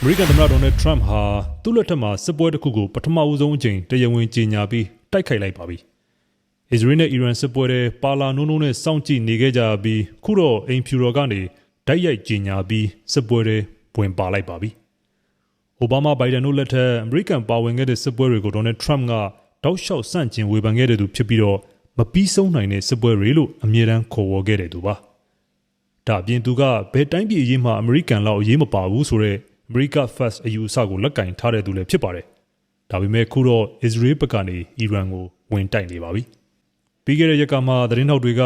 အမေရိကန်သမ္မတဒေါ်နယ်ထရမ့်ဟာသူ့လက်ထက်မှာစစ်ပွဲတစ်ခုကိုပထမဦးဆုံးအကြိမ်တရားဝင်ကြေညာပြီးတိုက်ခိုက်လိုက်ပါပြီ။အစ္စရေးနဲ့အီရန်စစ်ပွဲတွေပါလာနိုးနိုးနဲ့စောင့်ကြည့်နေခဲ့ကြပြီးခုတော့အိမ်ဖြူတော်ကနေဓာတ်ရိုက်ကြေညာပြီးစစ်ပွဲတွေဝင်ပါလိုက်ပါပြီ။အိုဘားမားဘိုင်ဒန်တို့လက်ထက်အမေရိကန်ပါဝင်ခဲ့တဲ့စစ်ပွဲတွေကိုဒေါ်နယ်ထရမ့်ကတောက်လျှောက်ဆန့်ကျင်ဝေဖန်ခဲ့တဲ့သူဖြစ်ပြီးတော့မပြီးဆုံးနိုင်တဲ့စစ်ပွဲတွေလို့အမြဲတမ်းခေါ်ဝေါ်ခဲ့တဲ့သူပါ။ဒါအပြင်သူကဘယ်တိုင်းပြည်အရေးမှအမေရိကန်လောက်အရေးမပါဘူးဆိုတော့ America First အယူအဆကိုလက်ကင်ထားတဲ့သူလည်းဖြစ်ပါတယ်။ဒါပေမဲ့ခုတော့ Israel ဘက်ကနေအီရန်ကိုဝင်တိုက်နေပါပြီ။ပြီးခဲ့တဲ့ရက်ကမှသတင်းထောက်တွေက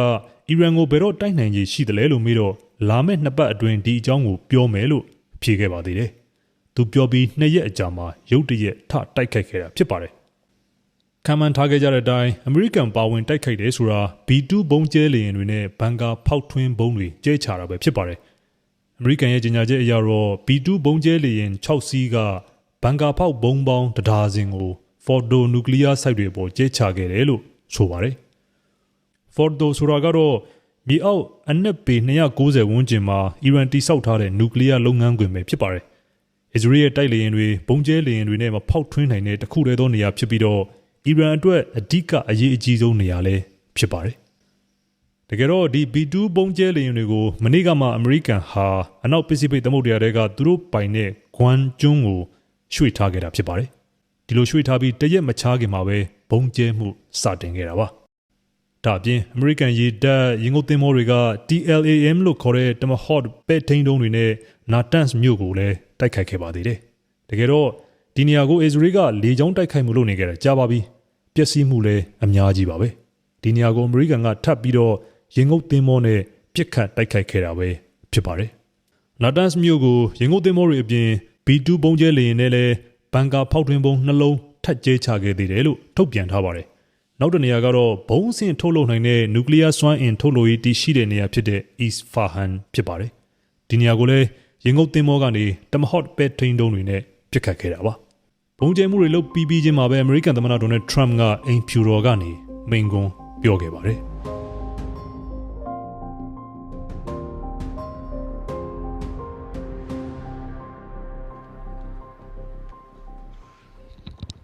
အီရန်ကိုဘယ်တော့တိုက်နိုင်ရည်ရှိတယ်လဲလို့မေးတော့လာမယ့်နှစ်ပတ်အတွင်းဒီအကြောင်းကိုပြောမယ်လို့ဖြေခဲ့ပါသေးတယ်။သူပြောပြီးနှစ်ရက်အကြာမှာရုတ်တရက်ထတိုက်ခိုက်ခဲ့တာဖြစ်ပါတယ်။ခံမှန်းထားခဲ့ကြတဲ့အတိုင်းအမေရိကန်ပါဝင်တိုက်ခိုက်တယ်ဆိုတာ B2 ဘုံကျဲလေယာဉ်တွေနဲ့ဘန်ကာဖောက်ထွင်းဘုံတွေကျဲချတာပဲဖြစ်ပါတယ်။ အမေရိကန်ရဲ့ကြေညာချက်အရတော့ B2 ဘုံကျဲလေယာဉ်6စီးကဘန်ကာဖောက်ဘုံပေါင်းတစ်ဒါဇင်ကို Fordo Nuclear Site တွေပေါ်ကျဲချခဲ့တယ်လို့ဆိုပါတယ်။ Fordo ဆိုတာကတော့မြေအောက်အနက်ပေ290ဝန်းကျင်မှာအီရန်တိစောက်ထားတဲ့နျူကလ িয়ার လုပ်ငန်းခွင်ပဲဖြစ်ပါတယ်။အစ္စရေးရဲ့တိုက်လေယာဉ်တွေဘုံကျဲလေယာဉ်တွေနဲ့မဖောက်ထွင်းနိုင်တဲ့တစ်ခုတည်းသောနေရာဖြစ်ပြီးတော့အီရန်အတွက်အဓိကအရေးအကြီးဆုံးနေရာလည်းဖြစ်ပါတယ်။ တကယ်တော့ဒီ B2 ဘုံကျဲလေယာဉ်တွေကိုမနေ့ကမှအမေရိကန်ဟာအနောက်ပစိဖိတ်သမုဒ္ဒရာတွေကသူတို့ပိုင်တဲ့ဂွမ်ကျွန်းကိုရွှေ့ထားခဲ့တာဖြစ်ပါတယ်။ဒီလိုရွှေ့ထားပြီးတရက်မချားခင်မှာပဲဘုံကျဲမှုစတင်ခဲ့တာပါ။ဒါအပြင်အမေရိကန်ရေတပ်ရင်ငုတ်သင်္ဘောတွေက TLAM လို့ခေါ်တဲ့ Tomahawk ပဲ့ထိန်းဒုံးတွေနဲ့ Natanz မြို့ကိုလည်းတိုက်ခိုက်ခဲ့ပါသေးတယ်။တကယ်တော့ဒီနေရာကိုအစ္စရေးကလေကြောင်းတိုက်ခိုက်မှုလုပ်နေကြတာကြာပါပြီ။ပျက်စီးမှုလည်းအများကြီးပါပဲ။ဒီနေရာကိုအမေရိကန်ကထပ်ပြီးတော့ ရင်ငုတ်သင်္ဘောနဲ့ပြစ်ခတ်တိုက်ခိုက်ခဲ့တာပဲဖြစ်ပါတယ်။ Natanz မြို့ကိုရင်ငုတ်သင်္ဘောတွေအပြင် B2 ဘုံကျဲလေယာဉ်နဲ့လည်းဘန်ကာဖောက်ထွင်းဘုံနှလုံးထပ်ကျဲချခဲ့သေးတယ်လို့ထုတ်ပြန်ထားပါတယ်။နောက်တစ်နေရာကတော့ဘုံအဆင့်ထုတ်လုပ်နိုင်တဲ့နျူကလ িয়ার စွမ်းအင်ထုတ်လုပ်ရေးတည်ရှိတဲ့နေရာဖြစ်တဲ့ East Fahan ဖြစ်ပါတယ်။ဒီနေရာကိုလည်းရင်ငုတ်သင်္ဘောကနေ Tomahawk ပဲ့ထိန်းဒုံးတွေနဲ့ပစ်ခတ်ခဲ့တာပါ။ဘုံကျဲမှုတွေလုပ်ပြီးပြီးချင်းမှာပဲအမေရိကန်သမ္မတဒေါ်နယ်ထရမ့်ကအိမ်ဖြူတော်ကနေမိန့်ခွန်းပြောခဲ့ပါတယ်။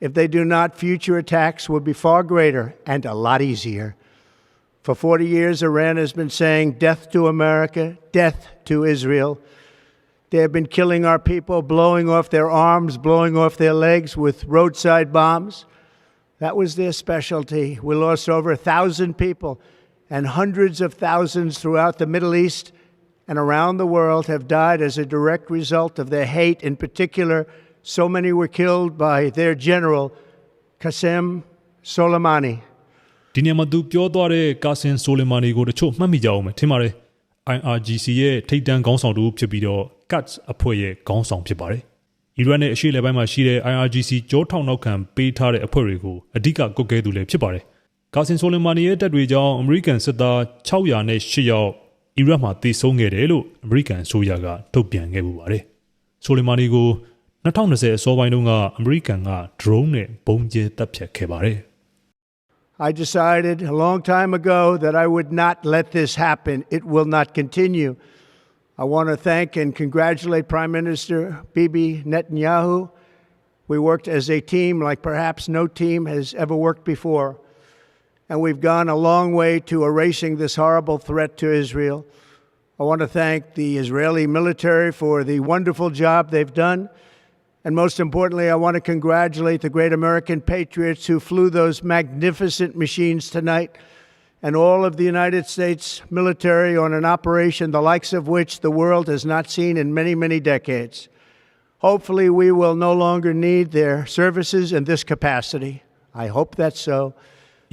If they do not, future attacks will be far greater and a lot easier. For 40 years, Iran has been saying death to America, death to Israel. They have been killing our people, blowing off their arms, blowing off their legs with roadside bombs. That was their specialty. We lost over a thousand people, and hundreds of thousands throughout the Middle East and around the world have died as a direct result of their hate. In particular, so many were killed by their general, Qasem Soleimani. ဒီနေရာမှာသူပြောသွားတဲ့ကာဆင်ဆိုလီမာနီကိုတချို့မှတ်မိကြအောင်မယ်ထင်ပါတယ် IRGC ရဲ့ထိပ်တန်းခေါင်းဆောင်တူဖြစ်ပြီးတော့ CUTS အဖွဲ့ရဲ့ခေါင်းဆောင်ဖြစ်ပါတယ်အီရန်နဲ့အရှေ့လယ်ပိုင်းမှာရှိတဲ့ IRGC ကြောထောက်နောက်ခံပေးထားတဲ့အဖွဲ့တွေကိုအဓိကကွပ်ကဲသူလည်းဖြစ်ပါတယ်ကာဆင်ဆိုလီမာနီရဲ့တပ်တွေကြောင့်အမေရိကန်စစ်သား600နဲ့8ယောက်အီရတ်မှာတေဆုံးခဲ့တယ်လို့အမေရိကန်အစိုးရကထုတ်ပြန်ခဲ့ပူပါတယ်ဆိုလီမာနီကို 2020အစောပိုင်းတုန်းကအမေရိကန်က drone နဲ့ဘုံကျဲတပ်ဖြတ်ခဲ့ပါတယ် I decided a long time ago that I would not let this happen. It will not continue. I want to thank and congratulate Prime Minister Bibi Netanyahu. We worked as a team like perhaps no team has ever worked before. And we've gone a long way to erasing this horrible threat to Israel. I want to thank the Israeli military for the wonderful job they've done. And most importantly, I want to congratulate the great American patriots who flew those magnificent machines tonight and all of the United States military on an operation the likes of which the world has not seen in many, many decades. Hopefully, we will no longer need their services in this capacity. I hope that's so.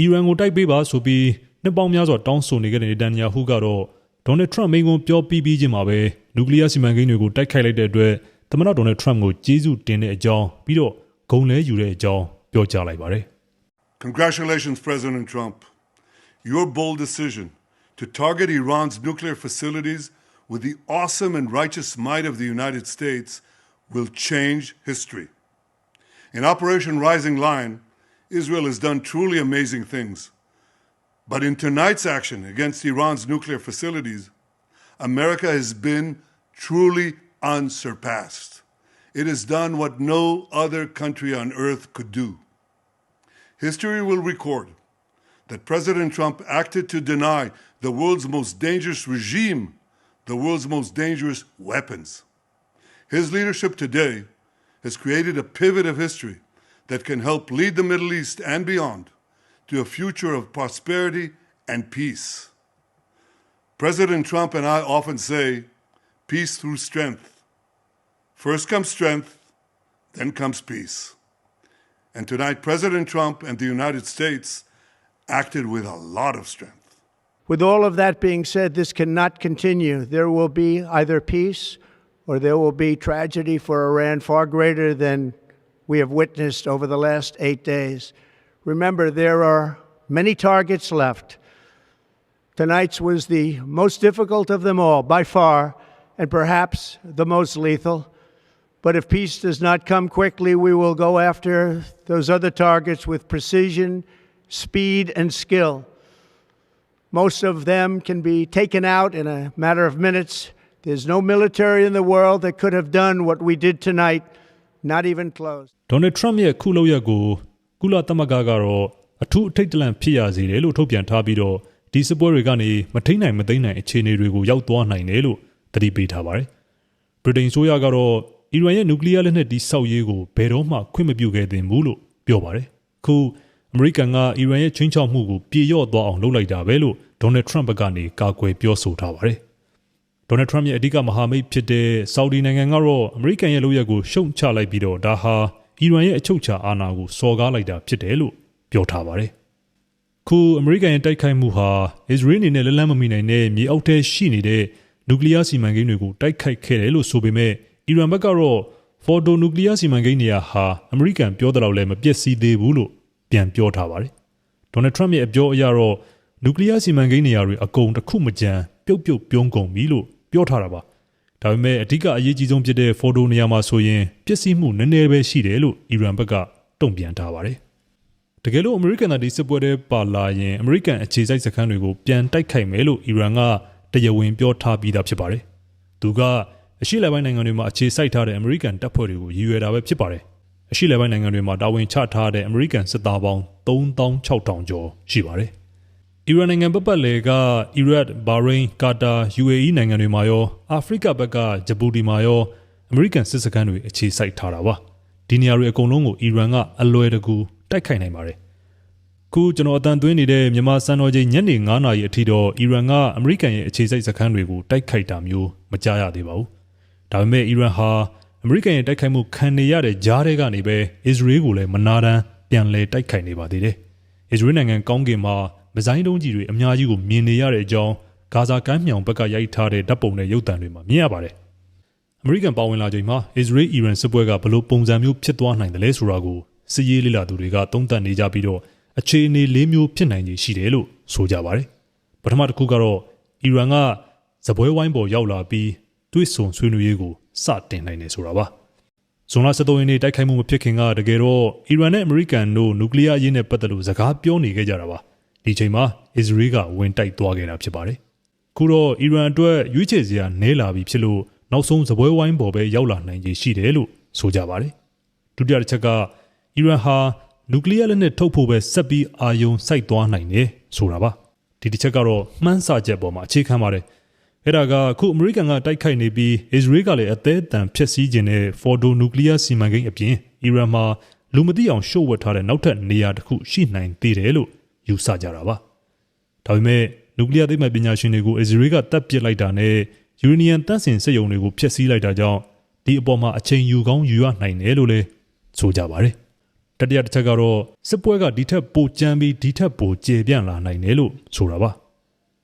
အီရန်ကိုတိုက်ပေးပါဆိုပြီးနှစ်ပေါင်းများစွာတောင်းဆိုနေခဲ့တဲ့နေတန်ယာဟုကတော့ဒေါ်နယ်ထရမ့်မိန့်ခွန်းပြောပြီးပြီးချင်းမှာပဲနျူကလ িয়ার စီမံကိန်းတွေကိုတိုက်ခိုက်လိုက်တဲ့အတွက် သမ္မတဒေါ်နယ်ထရမ့်ကိုကျေးဇူးတင်တဲ့အကြောင်းပြီးတော့ဂုဏ်လဲယူတဲ့အကြောင်းပြောကြားလိုက်ပါတယ် Congratulations, President Trump. Your bold decision to target Iran's nuclear facilities with the awesome and righteous might of the United States will change history. In Operation Rising Lion, Israel has done truly amazing things. But in tonight's action against Iran's nuclear facilities, America has been truly unsurpassed. It has done what no other country on earth could do. History will record that President Trump acted to deny the world's most dangerous regime the world's most dangerous weapons. His leadership today has created a pivot of history that can help lead the Middle East and beyond to a future of prosperity and peace. President Trump and I often say, peace through strength. First comes strength, then comes peace. And tonight, President Trump and the United States acted with a lot of strength. With all of that being said, this cannot continue. There will be either peace or there will be tragedy for Iran far greater than we have witnessed over the last eight days. Remember, there are many targets left. Tonight's was the most difficult of them all, by far, and perhaps the most lethal. But if peace does not come quickly, we will go after those other targets with precision, speed, and skill. Most of them can be taken out in a matter of minutes. There's no military in the world that could have done what we did tonight, not even close. ဒေါ်နယ်ထရမ့်ရဲ့ခုလောက်ရက်ကိုကုလသမဂ္ဂကတော့အထူးအထိတ်တလန့်ဖြစ်ရစေတယ်လို့ထုတ်ပြန်ထားပြီးတော့ဒီစစ်ပွဲတွေကနေမထိန်နိုင်မသိမ့်နိုင်အခြေအနေတွေကိုရောက်သွားနိုင်တယ်လို့ သတိပေးထားပါတယ်။ဗြိတိန်ဆိုရကတော့အီရန်ရဲ့နျူကလ িয়ার လက်နက်တီးဆောက်ရေးကိုဘယ်တော့မှခွင့်မပြုခဲ့သင့်ဘူးလို့ပြောပါတယ်။ခုအမေရိကန်ကအီရန်ရဲ့ချင်းချောက်မှုကိုပြေလျော့သွားအောင်လုပ်လိုက်တာပဲလို့ဒေါ်နယ်ထရမ့်ဘက်ကနေကာကွယ်ပြောဆိုထားပါတယ်။ဒေါ်နယ်ထရမ့်ရဲ့အဓိကမဟာမိတ်ဖြစ်တဲ့ဆော်ဒီနိုင်ငံကတော့အမေရိကန်ရဲ့လုပ်ရက်ကိုရှုံချလိုက်ပြီးတော့ဒါဟာအီရန်ရဲ့အချုပ်အခြာအာဏာကိုစော်ကားလိုက်တာဖြစ်တယ်လို့ပြောထားပါတယ်။ခုအမေရိကန်ရဲ့တိုက်ခိုက်မှုဟာအစ္စရေးအနေနဲ့လက်လန်းမမီနိုင်တဲ့မြေအောက်ထဲရှိနေတဲ့ နျူကလ িয়ার စီမံကိန်းတွေကိုတိုက်ခိုက်ခဲ့တယ်လို့ဆိုပေမဲ့အီရန်ဘက်ကတော့ဖော်တိုနျူကလ িয়ার စီမံကိန်းတွေဟာအမေရိကန်ပြောတဲ့လောက်လည်းမပြည့်စည်သေးဘူးလို့ပြန်ပြောထားပါတယ်။ဒေါ်နယ်ထရမ့်ရဲ့အပြောအရတော့နျူကလ িয়ার စီမံကိန်းတွေတွေအကုန်တစ်ခုမကြမ်းပြုတ်ပြုတ်ပြုံးကုန်ပြီလို့ပြောထားတာပါ။ဒါပေမဲ့အဓိကအရေးကြီးဆုံးဖြစ်တဲ့ဖော်တိုနေရာမှာဆိုရင်ပျက်စီးမှုနည်းနည်းပဲရှိတယ်လို့အီရန်ဘက်ကတုံ့ပြန်ထားပါတယ်။တကယ်လို့အမေရိကန်သားဒီစစ်ပွဲတွေပါလာရင်အမေရိကန်အခြေစိုက်စခန်းတွေကိုပြန်တိုက်ခိုက်မယ်လို့အီရန်က တရားဝင်ပြောထားပြီးသားဖြစ်ပါတယ်။သူကအရှိလက်ပိုင်းနိုင်ငံတွေမှာအခြေစိုက်ထားတဲ့အမေရိကန်တပ်ဖွဲ့တွေကိုရည်ရွယ်တာပဲဖြစ်ပါတယ်။အရှိလက်ပိုင်းနိုင်ငံတွေမှာတာဝန်ချထားတဲ့အမေရိကန်စစ်သားပေါင်း3600ကျော်ရှိပါတယ်။အီရန်နိုင်ငံပတ်ပတ်လည်ကအီရတ်၊ဘာရိန်း၊ကာတာ UAE နိုင်ငံတွေမှာရောအာဖရိကဘက်ကဂျပူတီမှာရောအမေရိကန်စစ်စခန်းတွေအခြေစိုက်ထားတာပါ။ဒီနေရာတွေအကုန်လုံးကိုအီရန်ကအလွယ်တကူတိုက်ခိုက်နိုင်ပါတယ်။ ခုကျွန်တော်အတန်သွင်းနေတဲ့မြန်မာစံတော်ချိန်ညနေ9:00နာရီအထိတော့အီရန်ကအမေရိကန်ရဲ့အခြေစိုက်စခန်းတွေကိုတိုက်ခိုက်တာမျိုးမကြားရသေးပါဘူး။ဒါပေမဲ့အီရန်ဟာအမေရိကန်ရဲ့တိုက်ခိုက်မှုခံနေရတဲ့ကြားထဲကနေပဲအစ္စရေးကိုလည်းမနာတမ်းပြန်လည်တိုက်ခိုက်နေပါသေးတယ်။အစ္စရေးနိုင်ငံကောင်းကင်မှာမဇိုင်းတုံးကြီးတွေအများကြီးကိုမြင်နေရတဲ့အကြောင်းဂါဇာကမ်းမြောင်ဘက်ကရိုက်ထားတဲ့ဓာတ်ပုံနဲ့ရုပ်သံတွေမှာမြင်ရပါတယ်။အမေရိကန်ပါဝင်လာချိန်မှာအစ္စရေးအီရန်စစ်ပွဲကဘလို့ပုံစံမျိုးဖြစ်သွားနိုင်တယ်လဲဆိုတာကိုစစ်ရေးလေ့လာသူတွေကသုံးသပ်နေကြပြီးတော့ အခြေအနေလေးမျိုးဖြစ်နိုင်ခြေရှိတယ်လို့ဆိုကြပါတယ်။ပထမတစ်ခုကတော့အီရန်ကဇပွဲဝိုင်းပေါ်ရောက်လာပြီးတွေးဆုံဆွေးနွေးရေးကိုစတင်နိုင်တယ်ဆိုတာပါ။ဇွန်လ23ရက်နေ့တိုက်ခိုက်မှုမဖြစ်ခင်ကတကယ်တော့အီရန်နဲ့အမေရိကန်တို့နျူကလ িয়ার အရေးနဲ့ပတ်သက်လို့စကားပြောနေခဲ့ကြတာပါ။ဒီချိန်မှာအစ္စရေးကဝင်တိုက်သွားခဲ့တာဖြစ်ပါတယ်။ခုတော့အီရန်အတွက်ရွေးချယ်စရာနဲလာပြီဖြစ်လို့နောက်ဆုံးဇပွဲဝိုင်းပေါ်ပဲရောက်လာနိုင်ခြေရှိတယ်လို့ဆိုကြပါတယ်။ဒုတိယတစ်ချက်က အီရန်ဟာ နျူကလ িয়ার လက်နက်ထုတ်ဖို့ပဲဆက်ပြီးအာရုံစိုက်သွားနိုင်တယ်ဆိုတာပါ။ဒီတစ်ချက်ကတော့မှန်းဆချက်ပေါ်မှာအခြေခံပါတယ်။ အဲ့ဒါကအခုအမေရိကန်ကတိုက်ခိုက်နေပြီးအစ္စရေးကလည်းအသေးအတန်ဖျက်ဆီးခြင်းနဲ့ဖော်ဒိုနျူကလ িয়ার စီမံကိန်းအပြင်အီရန်မှာလူမသိအောင်ရှို့ဝှက်ထားတဲ့နောက်ထပ်နေရာတစ်ခုရှိနိုင်သေးတယ်လို့ယူဆကြတာပါဒါပေမဲ့နျူကလ িয়ার သိပ္ပံပညာရှင်တွေကိုအစ္စရေးကတပ်ပစ်လိုက်တာနဲ့ယူရေနီယံတန့်စင်စက်ရုံတွေကိုဖျက်ဆီးလိုက်တာကြောင့်ဒီအပေါ်မှာအချိန်ယူကောင်းယူရနိုင်တယ်လို့လည်းဆိုကြပါတယ် တတိယတစ်ချက်ကတော့စစ်ပွဲကဒီထက်ပိုကြမ်းပြီးဒီထက်ပိုကျေပြန့်လာနိုင်တယ်လို့ဆိုတာပါ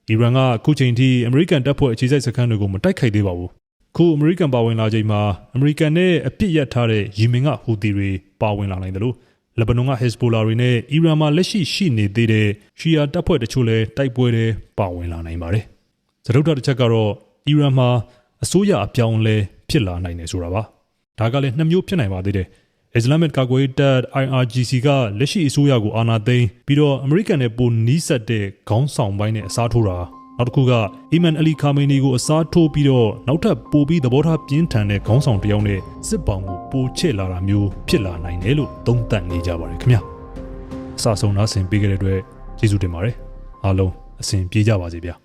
အီရန်ကအခုချိန်ထိအမေရိကန်တပ်ဖွဲ့အခြေစိုက်စခန်းတွေကိုမတိုက်ခိုက်သေးပါဘူး။ခုအမေရိကန်ပါဝင်လာချိန်မှာအမေရိကန်နဲ့အပြစ်ရထားတဲ့ယီမင်ကဟူသီတွေပါဝင်လာနိုင်တယ်လို့လက်ဘနွန်ကဟက်ဇ်ဘိုလာတွေနဲ့အီရန်မှာလက်ရှိရှိနေသေးတဲ့ရှီယာတပ်ဖွဲ့တချို့လည်းတိုက်ပွဲတွေပါဝင်လာနိုင်ပါတယ်။သဒုတ်တာတစ်ချက်ကတော့အီရန်မှာအစိုးရအပြောင်းလဲဖြစ်လာနိုင်တယ်ဆိုတာပါ။ဒါကလည်းနှစ်မျိုးဖြစ်နိုင်ပါသေးတယ်။ Islamic ကာကွယ်ရေးတပ် IRGC ကလက်ရှိအစိုးရကိုအာဏာသိမ်းပြီးတော့အမေရိကန်နဲ့ပိုနီးစပ်တဲ့ခေါင်းဆောင်ပိုင်းနဲ့အစားထိုးတာနောက်တစ်ခုကအီမန်အလီခါမေနီကိုအစားထိုးပြီးတော့နောက်ထပ်ပိုပြီးသဘောထားပြင်းထန်တဲ့ခေါင်းဆောင်တစ်ယောက်နဲ့စစ်ပောင်ကိုပိုချစ်လာတာမျိုးဖြစ်လာနိုင်တယ်လို့သုံးသပ်နေကြပါတယ်ခင်ဗျာအစဆုံးနားဆင်ပေးခဲ့တဲ့အတွက်ကျေးဇူးတင်ပါတယ်အားလုံးအဆင်ပြေကြပါစေဗျာ